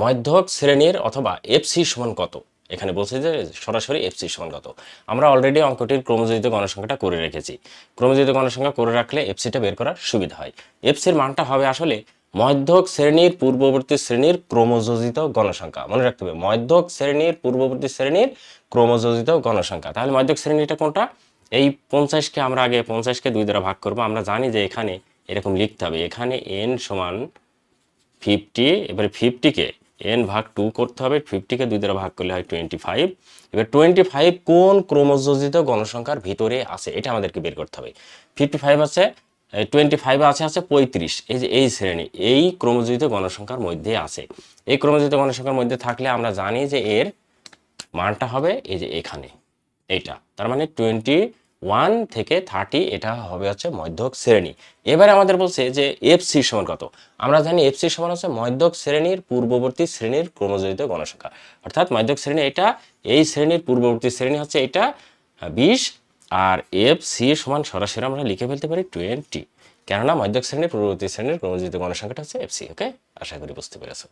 মধ্যক শ্রেণির অথবা এফসি সমান কত? এখানে বলছে যে সরাসরি এফসি সমান কত? আমরা অলরেডি অঙ্কটির ক্রমযোজিত গণসংখ্যাটা করে রেখেছি। ক্রমযোজিত গণসংখ্যা করে রাখলে এফসিটা বের করার সুবিধা হয়। এফসির মানটা হবে আসলে মধ্যক শ্রেণির পূর্ববর্তী শ্রেণির ক্রমযোজিত গণসংখ্যা। মনে রাখতে হবে, মধ্যক শ্রেণির পূর্ববর্তী শ্রেণির ক্রমযোজিত গণসংখ্যা। তাহলে মধ্যক শ্রেণীটা কোনটা? এই পঞ্চাশকে আমরা আগে পঞ্চাশকে দুই দ্বারা ভাগ করব। আমরা জানি যে এখানে এরকম লিখতে হবে, এখানে এন সমান ফিফটি এবারে ফিফটিকে এন ভাগ টু করতে হবে ফিফটিকে দুই দ্বারা ভাগ করলে হয় টোয়েন্টি ফাইভ এবার টোয়েন্টি ফাইভ কোন ক্রমযোজিত গণসংখ্যার ভিতরে আছে, এটা আমাদেরকে বের করতে হবে। ফিফটি ফাইভ আছে টোয়েন্টি ফাইভ আছে আছে পঁয়ত্রিশ। এই যে এই শ্রেণি, এই ক্রমযোজিত গণসংখ্যার মধ্যে আছে। এই ক্রমযোজিত গণসংখ্যার মধ্যে থাকলে আমরা জানি যে এর মানটা হবে এই যে এখানে, এইটা। তার মানে টোয়েন্টি ওয়ান থেকে থার্টি, এটা হবে হচ্ছে মধ্যক শ্রেণি। এবারে আমাদের বলছে যে এফ এফসি সমান কত? আমরা জানি এফ এফসি সমান হচ্ছে মধ্যক শ্রেণির পূর্ববর্তী শ্রেণির ক্রমযোজিত গণসংখ্যা। অর্থাৎ মধ্যক শ্রেণি এটা, এই শ্রেণির পূর্ববর্তী শ্রেণি হচ্ছে এটা বিশ, আর এফ সি সমান সরাসরি আমরা লিখে ফেলতে পারি টোয়েন্টি। কেননা মধ্যক শ্রেণির পূর্ববর্তী শ্রেণির ক্রমযোজিত গণসংখ্যাটা হচ্ছে এফ সি ওকে আশা করি বুঝতে পেরেছ।